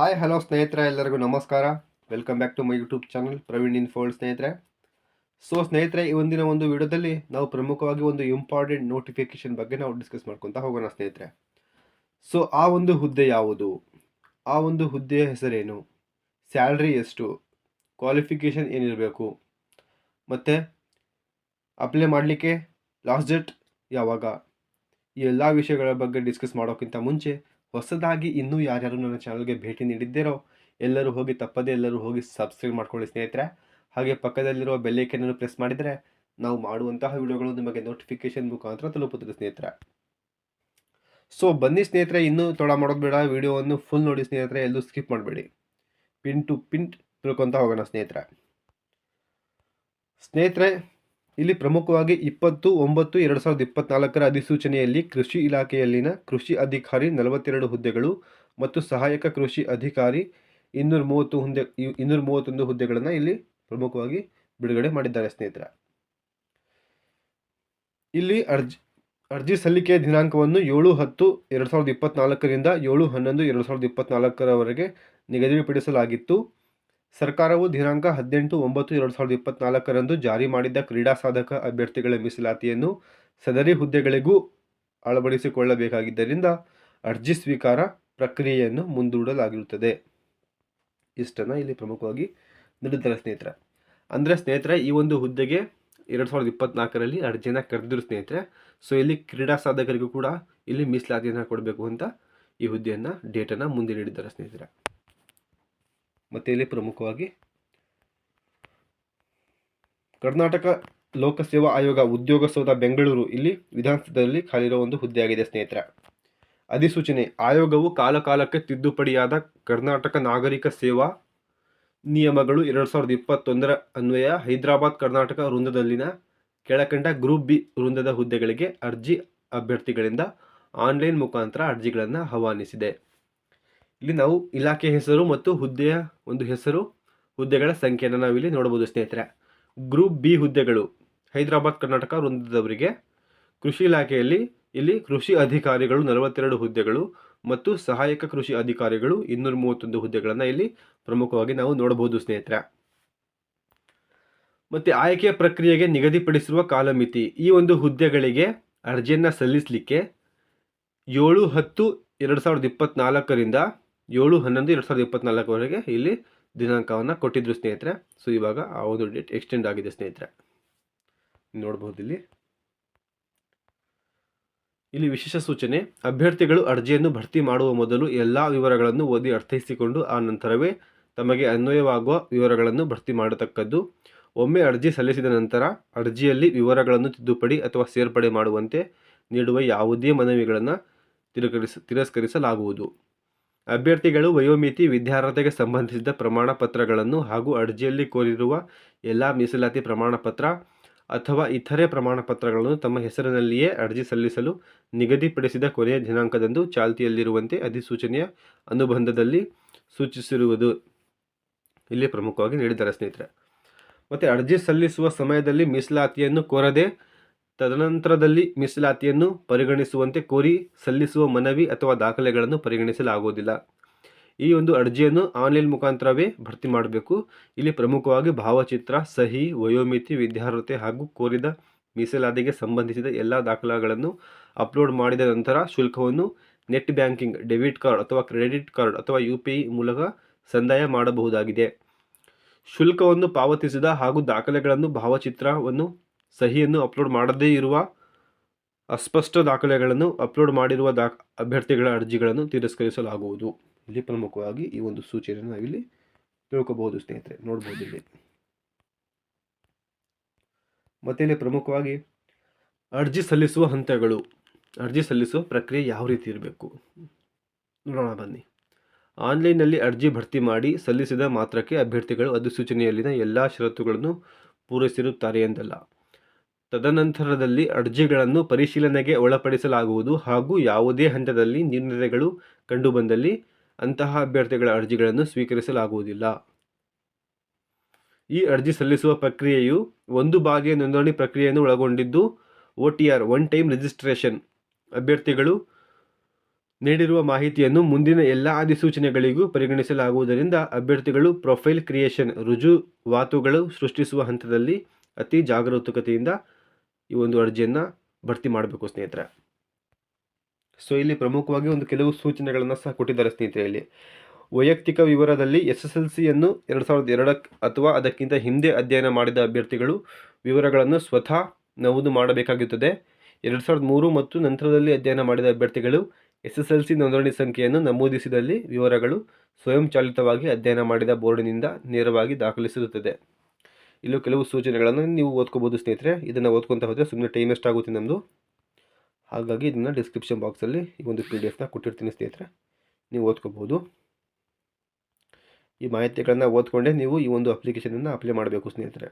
Hi hello ಸ್ನೇಹಿತರೆ, ಎಲ್ಲರಿಗೂ ನಮಸ್ಕಾರ. Welcome back to my YouTube channel Praveen in infold ಸ್ನೇಹಿತರೆ. ಸೊ ಸ್ನೇಹಿತರೆ, ಈ ಒಂದಿನ ಒಂದು ವಿಡಿಯೋದಲ್ಲಿ ನಾವು ಪ್ರಮುಖವಾಗಿ ಒಂದು ಇಂಪಾರ್ಟೆಂಟ್ ನೋಟಿಫಿಕೇಶನ್ ಬಗ್ಗೆ ನಾವು ಡಿಸ್ಕಸ್ ಮಾಡ್ಕೊತಾ ಹೋಗೋಣ, ಸ್ನೇಹಿತರೆ. ಸೊ ಆ ಒಂದು ಹುದ್ದೆ ಯಾವುದು? ಆ ಒಂದು ಹುದ್ದೆಯ ಹೆಸರೇನು? ಸ್ಯಾಲ್ರಿ ಎಷ್ಟು? ಕ್ವಾಲಿಫಿಕೇಷನ್ ಏನಿರಬೇಕು? ಮತ್ತು ಅಪ್ಲೈ ಮಾಡಲಿಕ್ಕೆ ಲಾಸ್ಟ್ ಡೇಟ್ ಯಾವಾಗ? ಈ ಎಲ್ಲ ವಿಷಯಗಳ ಬಗ್ಗೆ ಡಿಸ್ಕಸ್ ಮಾಡೋಕ್ಕಿಂತ ಮುಂಚೆ ಹೊಸದಾಗಿ ಇನ್ನೂ ಯಾರ್ಯಾರು ನನ್ನ ಚಾನಲ್ಗೆ ಭೇಟಿ ನೀಡಿದ್ದೀರೋ ಎಲ್ಲರೂ ಹೋಗಿ ತಪ್ಪದೇ ಎಲ್ಲರೂ ಹೋಗಿ ಸಬ್ಸ್ಕ್ರೈಬ್ ಮಾಡ್ಕೊಳ್ಳಿ ಸ್ನೇಹಿತರೆ. ಹಾಗೆ ಪಕ್ಕದಲ್ಲಿರುವ ಬೆಲ್ಲೈಕನನ್ನು ಪ್ರೆಸ್ ಮಾಡಿದರೆ ನಾವು ಮಾಡುವಂತಹ ವಿಡಿಯೋಗಳು ನಿಮಗೆ ನೋಟಿಫಿಕೇಶನ್ ಮುಖಾಂತರ ತಲುಪುತ್ತದೆ ಸ್ನೇಹಿತರೆ. ಸೊ ಬನ್ನಿ ಸ್ನೇಹಿತರೆ, ಇನ್ನೂ ತೊಡ ಮಾಡೋದು ಬೇಡ, ವಿಡಿಯೋವನ್ನು ಫುಲ್ ನೋಡಿ ಸ್ನೇಹಿತರೆ, ಎಲ್ಲೂ ಸ್ಕಿಪ್ ಮಾಡಬೇಡಿ. ಪಿನ್ ಟು ಪಿಂಟ್ ತಿಳ್ಕೊತ ಹೋಗೋಣ ಸ್ನೇಹಿತರೆ. ಸ್ನೇಹಿತರೆ ಇಲ್ಲಿ ಪ್ರಮುಖವಾಗಿ ಇಪ್ಪತ್ತು, ಒಂಬತ್ತು, ಎರಡು ಸಾವಿರದ ಇಪ್ಪತ್ನಾಲ್ಕರ ಅಧಿಸೂಚನೆಯಲ್ಲಿ ಕೃಷಿ ಇಲಾಖೆಯಲ್ಲಿನ ಕೃಷಿ ಅಧಿಕಾರಿ ನಲವತ್ತೆರಡು ಹುದ್ದೆಗಳು ಮತ್ತು ಸಹಾಯಕ ಕೃಷಿ ಅಧಿಕಾರಿ ಇನ್ನೂರ ಮೂವತ್ತು ಹುದ್ದೆ ಇನ್ನೂರ ಮೂವತ್ತೊಂದು ಹುದ್ದೆಗಳನ್ನು ಇಲ್ಲಿ ಪ್ರಮುಖವಾಗಿ ಬಿಡುಗಡೆ ಮಾಡಿದ್ದಾರೆ ಸ್ನೇಹಿತರ. ಇಲ್ಲಿ ಅರ್ಜಿ ಅರ್ಜಿ ಸಲ್ಲಿಕೆಯ ದಿನಾಂಕವನ್ನು ಏಳು ಹತ್ತು ಎರಡು ಸಾವಿರದ ಇಪ್ಪತ್ತ್ನಾಲ್ಕರಿಂದ ಏಳು ಹನ್ನೊಂದು ಎರಡು ಸಾವಿರದ ಇಪ್ಪತ್ತ್ನಾಲ್ಕರವರೆಗೆ ನಿಗದಿಪಡಿಸಲಾಗಿತ್ತು. ಸರ್ಕಾರವು ದಿನಾಂಕ ಹದಿನೆಂಟು, ಒಂಬತ್ತು, ಎರಡು ಸಾವಿರದ ಇಪ್ಪತ್ನಾಲ್ಕರಂದು ಜಾರಿ ಮಾಡಿದ್ದ ಕ್ರೀಡಾ ಸಾಧಕ ಅಭ್ಯರ್ಥಿಗಳ ಮೀಸಲಾತಿಯನ್ನು ಸದರಿ ಹುದ್ದೆಗಳಿಗೂ ಅಳವಡಿಸಿಕೊಳ್ಳಬೇಕಾಗಿದ್ದರಿಂದ ಅರ್ಜಿ ಸ್ವೀಕಾರ ಪ್ರಕ್ರಿಯೆಯನ್ನು ಮುಂದೂಡಲಾಗಿರುತ್ತದೆ. ಇಷ್ಟನ್ನು ಇಲ್ಲಿ ಪ್ರಮುಖವಾಗಿ ನೀಡಿದ್ದಾರೆ ಸ್ನೇಹಿತರೆ. ಅಂದರೆ ಸ್ನೇಹಿತರೆ, ಈ ಒಂದು ಹುದ್ದೆಗೆ ಎರಡು ಸಾವಿರದ ಇಪ್ಪತ್ನಾಲ್ಕರಲ್ಲಿ ಅರ್ಜಿಯನ್ನು ಕರೆದಿರು ಸ್ನೇಹಿತರೆ. ಸೊ ಇಲ್ಲಿ ಕ್ರೀಡಾ ಸಾಧಕರಿಗೂ ಕೂಡ ಇಲ್ಲಿ ಮೀಸಲಾತಿಯನ್ನು ಕೊಡಬೇಕು ಅಂತ ಈ ಹುದ್ದೆಯನ್ನು ಡೇಟನ್ನು ಮುಂದೆ ನೀಡಿದ್ದಾರೆ ಸ್ನೇಹಿತರೆ. ಮತ್ತು ಇಲ್ಲಿ ಪ್ರಮುಖವಾಗಿ ಕರ್ನಾಟಕ ಲೋಕಸೇವಾ ಆಯೋಗ ಉದ್ಯೋಗ ಸೌಧ ಬೆಂಗಳೂರು ಇಲ್ಲಿ ವಿಧಾನಸೌಧದಲ್ಲಿ ಖಾಲಿರೋ ಒಂದು ಹುದ್ದೆಯಾಗಿದೆ, ಸ್ನೇಹಿತರೆ. ಅಧಿಸೂಚನೆ, ಆಯೋಗವು ಕಾಲಕಾಲಕ್ಕೆ ತಿದ್ದುಪಡಿಯಾದ ಕರ್ನಾಟಕ ನಾಗರಿಕ ಸೇವಾ ನಿಯಮಗಳು ಎರಡು ಸಾವಿರದ ಇಪ್ಪತ್ತೊಂದರ ಅನ್ವಯ ಹೈದರಾಬಾದ್ ಕರ್ನಾಟಕ ವೃಂದದಲ್ಲಿನ ಕೆಳಕಂಡ ಗ್ರೂಪ್ ಬಿ ವೃಂದದ ಹುದ್ದೆಗಳಿಗೆ ಅರ್ಜಿ ಅಭ್ಯರ್ಥಿಗಳಿಂದ ಆನ್ಲೈನ್ ಮುಖಾಂತರ ಅರ್ಜಿಗಳನ್ನು ಆಹ್ವಾನಿಸಿದೆ ಇಲ್ಲಿ ನಾವು ಇಲಾಖೆ ಹೆಸರು ಮತ್ತು ಹುದ್ದೆಯ ಒಂದು ಹೆಸರು, ಹುದ್ದೆಗಳ ಸಂಖ್ಯೆಯನ್ನು ನಾವಿಲ್ಲಿ ನೋಡಬಹುದು ಸ್ನೇಹಿತರೆ. ಗ್ರೂಪ್ ಬಿ ಹುದ್ದೆಗಳು, ಹೈದರಾಬಾದ್, ಕರ್ನಾಟಕ ವೃಂದದವರಿಗೆ. ಕೃಷಿ ಇಲಾಖೆಯಲ್ಲಿ ಇಲ್ಲಿ ಕೃಷಿ ಅಧಿಕಾರಿಗಳು ನಲವತ್ತೆರಡು ಹುದ್ದೆಗಳು ಮತ್ತು ಸಹಾಯಕ ಕೃಷಿ ಅಧಿಕಾರಿಗಳು ಇನ್ನೂರ ಮೂವತ್ತೊಂದು ಹುದ್ದೆಗಳನ್ನು ಇಲ್ಲಿ ಪ್ರಮುಖವಾಗಿ ನಾವು ನೋಡಬಹುದು ಸ್ನೇಹಿತರೆ. ಮತ್ತು ಆಯ್ಕೆಯ ಪ್ರಕ್ರಿಯೆಗೆ ನಿಗದಿಪಡಿಸಿರುವ ಕಾಲಮಿತಿ, ಈ ಒಂದು ಹುದ್ದೆಗಳಿಗೆ ಅರ್ಜಿಯನ್ನು ಸಲ್ಲಿಸಲಿಕ್ಕೆ ಏಳು ಹತ್ತು ಎರಡು ಸಾವಿರದ ಇಪ್ಪತ್ತ್ನಾಲ್ಕರಿಂದ ಏಳು ಹನ್ನೊಂದು, ಎರಡು ಸಾವಿರದ ಇಪ್ಪತ್ತ್ನಾಲ್ಕವರೆಗೆ ಇಲ್ಲಿ ದಿನಾಂಕವನ್ನು ಕೊಟ್ಟಿದ್ರು ಸ್ನೇಹಿತರೆ. ಸೊ ಇವಾಗ ಆ ಒಂದು ಡೇಟ್ ಎಕ್ಸ್ಟೆಂಡ್ ಆಗಿದೆ ಸ್ನೇಹಿತರೆ. ನೋಡ್ಬೋದು ಇಲ್ಲಿ. ಇಲ್ಲಿ ವಿಶೇಷ ಸೂಚನೆ, ಅಭ್ಯರ್ಥಿಗಳು ಅರ್ಜಿಯನ್ನು ಭರ್ತಿ ಮಾಡುವ ಮೊದಲು ಎಲ್ಲ ವಿವರಗಳನ್ನು ಓದಿ ಅರ್ಥೈಸಿಕೊಂಡು ಆ ನಂತರವೇ ತಮಗೆ ಅನ್ವಯವಾಗುವ ವಿವರಗಳನ್ನು ಭರ್ತಿ ಮಾಡತಕ್ಕದ್ದು. ಒಮ್ಮೆ ಅರ್ಜಿ ಸಲ್ಲಿಸಿದ ನಂತರ ಅರ್ಜಿಯಲ್ಲಿ ವಿವರಗಳನ್ನು ತಿದ್ದುಪಡಿ ಅಥವಾ ಸೇರ್ಪಡೆ ಮಾಡುವಂತೆ ನೀಡುವ ಯಾವುದೇ ಮನವಿಗಳನ್ನು ತಿರಸ್ಕರಿಸ ತಿರಸ್ಕರಿಸಲಾಗುವುದು. ಅಭ್ಯರ್ಥಿಗಳು ವಯೋಮಿತಿ, ವಿದ್ಯಾರ್ಹತೆಗೆ ಸಂಬಂಧಿಸಿದ ಪ್ರಮಾಣ ಪತ್ರಗಳನ್ನು ಹಾಗೂ ಅರ್ಜಿಯಲ್ಲಿ ಕೋರಿರುವ ಎಲ್ಲ ಮೀಸಲಾತಿ ಪ್ರಮಾಣ ಪತ್ರ ಅಥವಾ ಇತರೆ ಪ್ರಮಾಣ ಪತ್ರಗಳನ್ನು ತಮ್ಮ ಹೆಸರಿನಲ್ಲಿಯೇ ಅರ್ಜಿ ಸಲ್ಲಿಸಲು ನಿಗದಿಪಡಿಸಿದ ಕೊನೆಯ ದಿನಾಂಕದಂದು ಚಾಲ್ತಿಯಲ್ಲಿರುವಂತೆ ಅಧಿಸೂಚನೆಯ ಅನುಬಂಧದಲ್ಲಿ ಸೂಚಿಸಿರುವುದು ಇಲ್ಲಿ ಪ್ರಮುಖವಾಗಿ ನೀಡಿದ್ದಾರೆ ಸ್ನೇಹಿತರೆ. ಮತ್ತು ಅರ್ಜಿ ಸಲ್ಲಿಸುವ ಸಮಯದಲ್ಲಿ ಮೀಸಲಾತಿಯನ್ನು ಕೋರದೆ ತದನಂತರದಲ್ಲಿ ಮೀಸಲಾತಿಯನ್ನು ಪರಿಗಣಿಸುವಂತೆ ಕೋರಿ ಸಲ್ಲಿಸುವ ಮನವಿ ಅಥವಾ ದಾಖಲೆಗಳನ್ನು ಪರಿಗಣಿಸಲಾಗುವುದಿಲ್ಲ. ಈ ಒಂದು ಅರ್ಜಿಯನ್ನು ಆನ್ಲೈನ್ ಮುಖಾಂತರವೇ ಭರ್ತಿ ಮಾಡಬೇಕು. ಇಲ್ಲಿ ಪ್ರಮುಖವಾಗಿ ಭಾವಚಿತ್ರ, ಸಹಿ, ವಯೋಮಿತಿ, ವಿದ್ಯಾರ್ಹತೆ ಹಾಗೂ ಕೋರಿದ ಮೀಸಲಾತಿಗೆ ಸಂಬಂಧಿಸಿದ ಎಲ್ಲ ದಾಖಲೆಗಳನ್ನು ಅಪ್ಲೋಡ್ ಮಾಡಿದ ನಂತರ ಶುಲ್ಕವನ್ನು ನೆಟ್ ಬ್ಯಾಂಕಿಂಗ್, ಡೆಬಿಟ್ ಕಾರ್ಡ್ ಅಥವಾ ಕ್ರೆಡಿಟ್ ಕಾರ್ಡ್ ಅಥವಾ ಯು ಪಿ ಐ ಮೂಲಕ ಸಂದಾಯ ಮಾಡಬಹುದಾಗಿದೆ. ಶುಲ್ಕವನ್ನು ಪಾವತಿಸಿದ ಹಾಗೂ ದಾಖಲೆಗಳನ್ನು ಭಾವಚಿತ್ರವನ್ನು ಸಹಿಯನ್ನು ಅಪ್ಲೋಡ್ ಮಾಡದೇ ಇರುವ ಅಸ್ಪಷ್ಟ ದಾಖಲೆಗಳನ್ನು ಅಪ್ಲೋಡ್ ಮಾಡಿರುವ ದಾ ಅಭ್ಯರ್ಥಿಗಳ ಅರ್ಜಿಗಳನ್ನು ತಿರಸ್ಕರಿಸಲಾಗುವುದು. ಇಲ್ಲಿ ಪ್ರಮುಖವಾಗಿ ಈ ಒಂದು ಸೂಚನೆಯನ್ನು ನಾವಿಲ್ಲಿ ತಿಳ್ಕೊಬಹುದು ಸ್ನೇಹಿತರೆ, ನೋಡ್ಬೋದು ಇಲ್ಲಿ. ಮತ್ತೆ ಇಲ್ಲಿ ಪ್ರಮುಖವಾಗಿ ಅರ್ಜಿ ಸಲ್ಲಿಸುವ ಹಂತಗಳು. ಅರ್ಜಿ ಸಲ್ಲಿಸುವ ಪ್ರಕ್ರಿಯೆ ಯಾವ ರೀತಿ ಇರಬೇಕು? ನೋಡೋಣ, ಬನ್ನಿ. ಆನ್ಲೈನ್ನಲ್ಲಿ ಅರ್ಜಿ ಭರ್ತಿ ಮಾಡಿ ಸಲ್ಲಿಸಿದ ಮಾತ್ರಕ್ಕೆ ಅಭ್ಯರ್ಥಿಗಳು ಅಧಿಸೂಚನೆಯಲ್ಲಿನ ಎಲ್ಲ ಷರತ್ತುಗಳನ್ನು ಪೂರೈಸಿರುತ್ತಾರೆ ಎಂದಲ್ಲ. ತದನಂತರದಲ್ಲಿ ಅರ್ಜಿಗಳನ್ನು ಪರಿಶೀಲನೆಗೆ ಒಳಪಡಿಸಲಾಗುವುದು ಹಾಗೂ ಯಾವುದೇ ಹಂತದಲ್ಲಿ ನ್ಯೂನತೆಗಳು ಕಂಡುಬಂದಲ್ಲಿ ಅಂತಹ ಅಭ್ಯರ್ಥಿಗಳ ಅರ್ಜಿಗಳನ್ನು ಸ್ವೀಕರಿಸಲಾಗುವುದಿಲ್ಲ. ಈ ಅರ್ಜಿ ಸಲ್ಲಿಸುವ ಪ್ರಕ್ರಿಯೆಯು ಒಂದು ಬಾರಿಯ ನೋಂದಣಿ ಪ್ರಕ್ರಿಯೆಯನ್ನು ಒಳಗೊಂಡಿದ್ದು O T R one time registration ಅಭ್ಯರ್ಥಿಗಳು ನೀಡಿರುವ ಮಾಹಿತಿಯನ್ನು ಮುಂದಿನ ಎಲ್ಲ ಅಧಿಸೂಚನೆಗಳಿಗೂ ಪರಿಗಣಿಸಲಾಗುವುದರಿಂದ ಅಭ್ಯರ್ಥಿಗಳು ಪ್ರೊಫೈಲ್ ಕ್ರಿಯೇಷನ್ ರುಜುವಾತುಗಳು ಸೃಷ್ಟಿಸುವ ಹಂತದಲ್ಲಿ ಅತಿ ಜಾಗರೂಕತೆಯಿಂದ ಈ ಒಂದು ಅರ್ಜಿಯನ್ನು ಭರ್ತಿ ಮಾಡಬೇಕು ಸ್ನೇಹಿತರೆ. ಸೊ ಇಲ್ಲಿ ಪ್ರಮುಖವಾಗಿ ಒಂದು ಕೆಲವು ಸೂಚನೆಗಳನ್ನು ಸಹ ಕೊಟ್ಟಿದ್ದಾರೆ ಸ್ನೇಹಿತರೆ ಇಲ್ಲಿ. ವೈಯಕ್ತಿಕ ವಿವರದಲ್ಲಿ ಎಸ್ ಎಸ್ ಎಲ್ ಸಿಯನ್ನು ಎರಡು ಸಾವಿರದ ಎರಡಕ್ಕೆ ಅಥವಾ ಅದಕ್ಕಿಂತ ಹಿಂದೆ ಅಧ್ಯಯನ ಮಾಡಿದ ಅಭ್ಯರ್ಥಿಗಳು ವಿವರಗಳನ್ನು ಸ್ವತಃ ನಮೂದು ಮಾಡಬೇಕಾಗುತ್ತದೆ. ಎರಡು ಸಾವಿರದ ಮೂರು ಮತ್ತು ನಂತರದಲ್ಲಿ ಅಧ್ಯಯನ ಮಾಡಿದ ಅಭ್ಯರ್ಥಿಗಳು ಎಸ್ ಎಸ್ ಎಲ್ ಸಿ ನೋಂದಣಿ ಸಂಖ್ಯೆಯನ್ನು ನಮೂದಿಸಿದಲ್ಲಿ ವಿವರಗಳು ಸ್ವಯಂಚಾಲಿತವಾಗಿ ಅಧ್ಯಯನ ಮಾಡಿದ ಬೋರ್ಡಿನಿಂದ ನೇರವಾಗಿ ದಾಖಲಿಸಿರುತ್ತದೆ. ಇಲ್ಲೂ ಕೆಲವು ಸೂಚನೆಗಳನ್ನು ನೀವು ಓದ್ಕೋಬೋದು ಸ್ನೇಹಿತರೆ. ಇದನ್ನು ಓದ್ಕೊತ ಹೋದರೆ ಸುಮ್ಮನೆ ಟೈಮ್ ಎಷ್ಟಾಗುತ್ತೆ ನಮ್ಮದು ಹಾಗಾಗಿ ಇದನ್ನು ಡಿಸ್ಕ್ರಿಪ್ಷನ್ ಬಾಕ್ಸಲ್ಲಿ ಈ ಒಂದು ಪಿ ಡಿ ಎಫ್ನ ಕೊಟ್ಟಿರ್ತೀನಿ ಸ್ನೇಹಿತರೆ. ನೀವು ಓದ್ಕೋಬೋದು. ಈ ಮಾಹಿತಿಗಳನ್ನು ಓದ್ಕೊಂಡೇ ನೀವು ಈ ಒಂದು ಅಪ್ಲಿಕೇಶನನ್ನು ಅಪ್ಲೈ ಮಾಡಬೇಕು ಸ್ನೇಹಿತರೆ.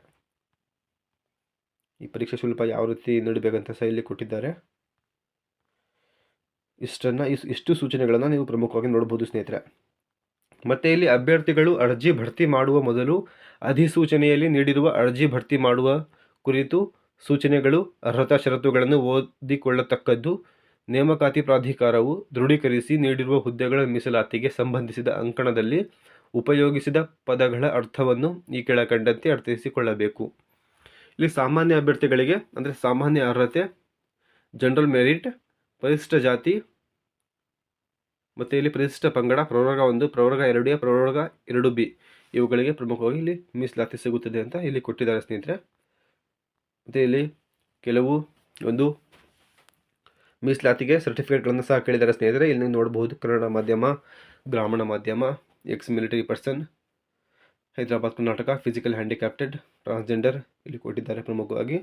ಈ ಪರೀಕ್ಷೆ ಶುಲ್ಕ ಯಾವ ರೀತಿ ನೀಡಬೇಕಂತ ಸಹ ಕೊಟ್ಟಿದ್ದಾರೆ. ಇಷ್ಟನ್ನು ಇಷ್ಟು ಸೂಚನೆಗಳನ್ನು ನೀವು ಪ್ರಮುಖವಾಗಿ ನೋಡ್ಬೋದು ಸ್ನೇಹಿತರೆ. ಮತ್ತು ಇಲ್ಲಿ ಅಭ್ಯರ್ಥಿಗಳು ಅರ್ಜಿ ಭರ್ತಿ ಮಾಡುವ ಮೊದಲು ಅಧಿಸೂಚನೆಯಲ್ಲಿ ನೀಡಿರುವ ಅರ್ಜಿ ಭರ್ತಿ ಮಾಡುವ ಕುರಿತು ಸೂಚನೆಗಳು, ಅರ್ಹತಾ ಷರತ್ತುಗಳನ್ನು ಓದಿಕೊಳ್ಳತಕ್ಕದ್ದು, ನೇಮಕಾತಿ ಪ್ರಾಧಿಕಾರವು ದೃಢೀಕರಿಸಿ ನೀಡಿರುವ ಹುದ್ದೆಗಳ ಮೀಸಲಾತಿಗೆ ಸಂಬಂಧಿಸಿದ ಅಂಕಣದಲ್ಲಿ ಉಪಯೋಗಿಸಿದ ಪದಗಳ ಅರ್ಥವನ್ನು ಈ ಕೆಳಕಂಡಂತೆ ಅರ್ಥೈಸಿಕೊಳ್ಳಬೇಕು. ಇಲ್ಲಿ ಸಾಮಾನ್ಯ ಅಭ್ಯರ್ಥಿಗಳಿಗೆ, ಅಂದರೆ ಸಾಮಾನ್ಯ ಅರ್ಹತೆ, ಜನರಲ್ ಮೆರಿಟ್ ಪರಿಶಿಷ್ಟ ಜಾತಿ ಮತ್ತು ಇಲ್ಲಿ ಪರಿಶಿಷ್ಟ ಪಂಗಡ ಪ್ರವರ್ಗ ಒಂದು ಪ್ರವರ್ಗ ಎರಡು ಎ ಪ್ರವರ್ಗ ಎರಡು ಬಿ. ಇವುಗಳಿಗೆ ಪ್ರಮುಖವಾಗಿ ಇಲ್ಲಿ ಮೀಸಲಾತಿ ಸಿಗುತ್ತದೆ ಅಂತ ಇಲ್ಲಿ ಕೊಟ್ಟಿದ್ದಾರೆ ಸ್ನೇಹಿತರೆ. ಮತ್ತು ಇಲ್ಲಿ ಕೆಲವು ಒಂದು ಮೀಸಲಾತಿಗೆ ಸರ್ಟಿಫಿಕೇಟ್ಗಳನ್ನು ಸಹ ಕೇಳಿದ್ದಾರೆ ಸ್ನೇಹಿತರೆ. ಇಲ್ಲಿ ನೋಡಬಹುದು ಕನ್ನಡ ಮಾಧ್ಯಮ, ಗ್ರಾಮೀಣ ಮಾಧ್ಯಮ ex military person Hyderabad, Karnataka physical handicapped transgender ಇಲ್ಲಿ ಕೊಟ್ಟಿದ್ದಾರೆ ಪ್ರಮುಖವಾಗಿ.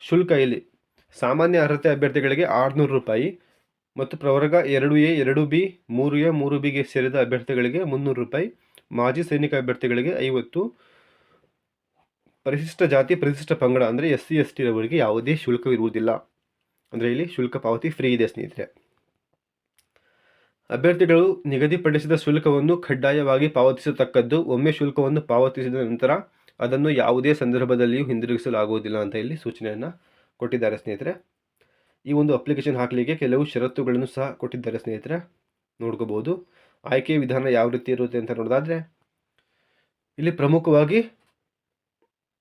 ಶುಲ್ಕ ಇಲ್ಲಿ. ಸಾಮಾನ್ಯ ಅರ್ಹತೆ ಅಭ್ಯರ್ಥಿಗಳಿಗೆ ಆರುನೂರು ರೂಪಾಯಿ. ಮತ್ತು ಪ್ರವರ್ಗ ಎರಡು ಎ, ಎರಡು ಬಿ, ಮೂರು ಎ, ಮೂರು ಬಿಗೆ ಸೇರಿದ ಅಭ್ಯರ್ಥಿಗಳಿಗೆ ಮುನ್ನೂರು ರೂಪಾಯಿ, ಮಾಜಿ ಸೈನಿಕ ಅಭ್ಯರ್ಥಿಗಳಿಗೆ ಐವತ್ತು. ಪರಿಶಿಷ್ಟ ಜಾತಿ, ಪರಿಶಿಷ್ಟ ಪಂಗಡ ಅಂದರೆ ಎಸ್ ಸಿ, ಎಸ್ ಟಿರವರಿಗೆ ಯಾವುದೇ ಶುಲ್ಕವಿರುವುದಿಲ್ಲ. ಅಂದರೆ ಇಲ್ಲಿ ಶುಲ್ಕ ಪಾವತಿ ಫ್ರೀ ಇದೆ ಸ್ನೇಹಿತರೆ. ಅಭ್ಯರ್ಥಿಗಳು ನಿಗದಿಪಡಿಸಿದ ಶುಲ್ಕವನ್ನು ಕಡ್ಡಾಯವಾಗಿ ಪಾವತಿಸತಕ್ಕದ್ದು ಒಮ್ಮೆ ಶುಲ್ಕವನ್ನು ಪಾವತಿಸಿದ ನಂತರ ಅದನ್ನು ಯಾವುದೇ ಸಂದರ್ಭದಲ್ಲಿಯೂ ಹಿಂದಿರುಗಿಸಲಾಗುವುದಿಲ್ಲ ಅಂತ ಇಲ್ಲಿ ಸೂಚನೆಯನ್ನು ಕೊಟ್ಟಿದ್ದಾರೆ ಸ್ನೇಹಿತರೆ. ಈ ಒಂದು ಅಪ್ಲಿಕೇಶನ್ ಹಾಕಲಿಕ್ಕೆ ಕೆಲವು ಷರತ್ತುಗಳನ್ನು ಸಹ ಕೊಟ್ಟಿದ್ದಾರೆ ಸ್ನೇಹಿತರೆ. ನೋಡ್ಕೋಬೋದು ಆಯ್ಕೆ ವಿಧಾನ ಯಾವ ರೀತಿ ಇರುತ್ತೆ ಅಂತ ನೋಡೋದಾದರೆ, ಇಲ್ಲಿ ಪ್ರಮುಖವಾಗಿ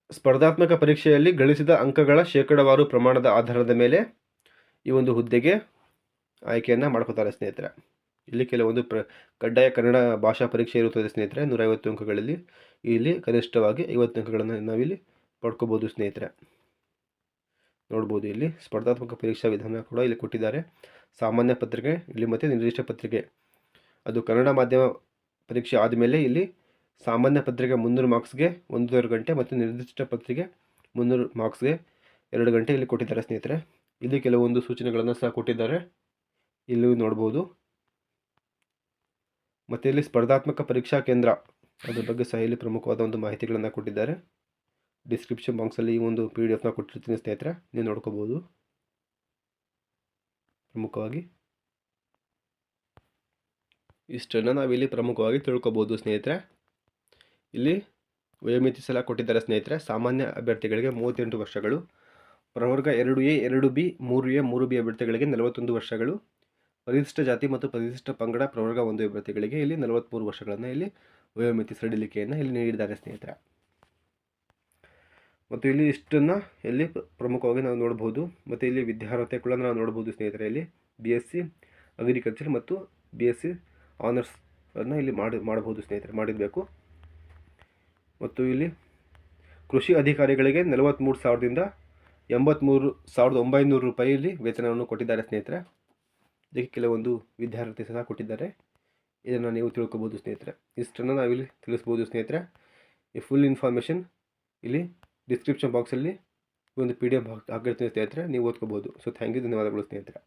ಸ್ಪರ್ಧಾತ್ಮಕ ಪರೀಕ್ಷೆಯಲ್ಲಿ ಗಳಿಸಿದ ಅಂಕಗಳ ಶೇಕಡವಾರು ಪ್ರಮಾಣದ ಆಧಾರದ ಮೇಲೆ ಈ ಒಂದು ಹುದ್ದೆಗೆ ಆಯ್ಕೆಯನ್ನು ಮಾಡ್ಕೋತಾರೆ ಸ್ನೇಹಿತರೆ. ಇಲ್ಲಿ ಕೆಲವೊಂದು ಪ್ರ, ಕಡ್ಡಾಯ ಕನ್ನಡ ಭಾಷಾ ಪರೀಕ್ಷೆ ಇರುತ್ತದೆ ಸ್ನೇಹಿತರೆ, ನೂರೈವತ್ತು ಅಂಕಗಳಲ್ಲಿ. ಇಲ್ಲಿ ಕನಿಷ್ಠವಾಗಿ ಐವತ್ತು ಅಂಕಗಳನ್ನು ನಾವಿಲ್ಲಿ ಪಡ್ಕೋಬೋದು ಸ್ನೇಹಿತರೆ. ನೋಡ್ಬೋದು ಇಲ್ಲಿ. ಸ್ಪರ್ಧಾತ್ಮಕ ಪರೀಕ್ಷಾ ವಿಧಾನ ಕೂಡ ಇಲ್ಲಿ ಕೊಟ್ಟಿದ್ದಾರೆ. ಸಾಮಾನ್ಯ ಪತ್ರಿಕೆ, ಇಲ್ಲಿ ಮತ್ತು ನಿರ್ದಿಷ್ಟ ಪತ್ರಿಕೆ. ಅದು ಕನ್ನಡ ಮಾಧ್ಯಮ ಪರೀಕ್ಷೆ ಆದಮೇಲೆ ಇಲ್ಲಿ ಸಾಮಾನ್ಯ ಪತ್ರಿಕೆ ಮುನ್ನೂರು ಮಾರ್ಕ್ಸ್ಗೆ ಒಂದೂವರೆ ಗಂಟೆ ಮತ್ತು ನಿರ್ದಿಷ್ಟ ಪತ್ರಿಕೆ ಮುನ್ನೂರು ಮಾರ್ಕ್ಸ್ಗೆ ಎರಡು ಗಂಟೆ ಇಲ್ಲಿ ಕೊಟ್ಟಿದ್ದಾರೆ ಸ್ನೇಹಿತರೆ. ಇಲ್ಲಿ ಕೆಲವೊಂದು ಸೂಚನೆಗಳನ್ನು ಸಹ ಕೊಟ್ಟಿದ್ದಾರೆ. ಇಲ್ಲಿ ನೋಡ್ಬೋದು. ಮತ್ತು ಇಲ್ಲಿ ಸ್ಪರ್ಧಾತ್ಮಕ ಪರೀಕ್ಷಾ ಕೇಂದ್ರ ಅದ್ರ ಬಗ್ಗೆ ಸಹ ಇಲ್ಲಿ ಪ್ರಮುಖವಾದ ಒಂದು ಮಾಹಿತಿಗಳನ್ನು ಕೊಟ್ಟಿದ್ದಾರೆ. ಡಿಸ್ಕ್ರಿಪ್ಷನ್ ಬಾಕ್ಸಲ್ಲಿ ಈ ಒಂದು ಪಿ ಡಿ ಎಫ್ನ ಕೊಟ್ಟಿರ್ತೀನಿ ಸ್ನೇಹಿತರೆ, ನೀವು ನೋಡ್ಕೋಬೋದು. ಪ್ರಮುಖವಾಗಿ. ಇಷ್ಟನ್ನು ನಾವಿಲ್ಲಿ ಪ್ರಮುಖವಾಗಿ ತಿಳ್ಕೊಬೋದು ಸ್ನೇಹಿತರೆ. ಇಲ್ಲಿ ವಯೋಮಿತಿ ಸಲ ಕೊಟ್ಟಿದ್ದಾರೆ ಸ್ನೇಹಿತರೆ, ಸಾಮಾನ್ಯ ಅಭ್ಯರ್ಥಿಗಳಿಗೆ ಮೂವತ್ತೆಂಟು ವರ್ಷಗಳು, ಪ್ರವರ್ಗ ಎರಡು ಎ, ಎರಡು ಬಿ, ಮೂರು ಎ, ಮೂರು ಬಿ ಅಭ್ಯರ್ಥಿಗಳಿಗೆ ನಲವತ್ತೊಂದು ವರ್ಷಗಳು, ಪರಿಶಿಷ್ಟ ಜಾತಿ ಮತ್ತು ಪರಿಶಿಷ್ಟ ಪಂಗಡ ಪ್ರವರ್ಗ ಒಂದು ಅಭ್ಯರ್ಥಿಗಳಿಗೆ ಇಲ್ಲಿ ನಲವತ್ತ್ಮೂರು ವರ್ಷಗಳನ್ನು ಇಲ್ಲಿ ವಯೋಮಿತಿ ಸಡಿಲಿಕೆಯನ್ನು ಇಲ್ಲಿ ನೀಡಿದ್ದಾರೆ ಸ್ನೇಹಿತರೆ. ಮತ್ತು ಇಲ್ಲಿ ಇಷ್ಟನ್ನು ಇಲ್ಲಿ ಪ್ರಮುಖವಾಗಿ ನಾವು ನೋಡ್ಬೋದು ಮತ್ತು ಇಲ್ಲಿ ವಿದ್ಯಾರ್ಹತೆ ಕೂಡ ನಾವು ನೋಡ್ಬೋದು ಸ್ನೇಹಿತರೆ, ಇಲ್ಲಿ ಬಿ ಎಸ್ ಸಿ ಅಗ್ರಿಕಲ್ಚರ್ ಮತ್ತು ಬಿ ಎಸ್ ಸಿ ಆನರ್ಸನ್ನು ಇಲ್ಲಿ ಮಾಡಿ ಮಾಡಬಹುದು ಸ್ನೇಹಿತರೆ, ಮಾಡಿರಬೇಕು. ಮತ್ತು ಇಲ್ಲಿ ಕೃಷಿ ಅಧಿಕಾರಿಗಳಿಗೆ ನಲವತ್ತ್ಮೂರು ಸಾವಿರದಿಂದ ಎಂಬತ್ತ್ಮೂರು ಸಾವಿರದ ಒಂಬೈನೂರು ರೂಪಾಯಿ ಇಲ್ಲಿ ವೇತನವನ್ನು ಕೊಟ್ಟಿದ್ದಾರೆ ಸ್ನೇಹಿತರೆ. ಇದಕ್ಕೆ ಕೆಲವೊಂದು ವಿದ್ಯಾರ್ಥಿ ಸಹ ಕೊಟ್ಟಿದ್ದಾರೆ. ಇದನ್ನು ನೀವು ತಿಳ್ಕೊಬೋದು ಸ್ನೇಹಿತರೆ. ಇಷ್ಟನ್ನು ನಾವಿಲ್ಲಿ ತಿಳಿಸ್ಬೋದು ಸ್ನೇಹಿತರೆ. ಈ ಫುಲ್ ಇನ್ಫಾರ್ಮೇಷನ್ ಇಲ್ಲಿ ಡಿಸ್ಕ್ರಿಪ್ಷನ್ ಬಾಕ್ಸಲ್ಲಿ ಒಂದು ಪಿ ಡಿ ಎಫ್ ಹಾಕಿರ್ತೀನಿ ಸ್ನೇಹಿತರೆ, ನೀವು ಓದ್ಕೋಬೋದು ಸೊ ಥ್ಯಾಂಕ್ ಯು ಧನ್ಯವಾದಗಳು ಸ್ನೇಹಿತರೆ.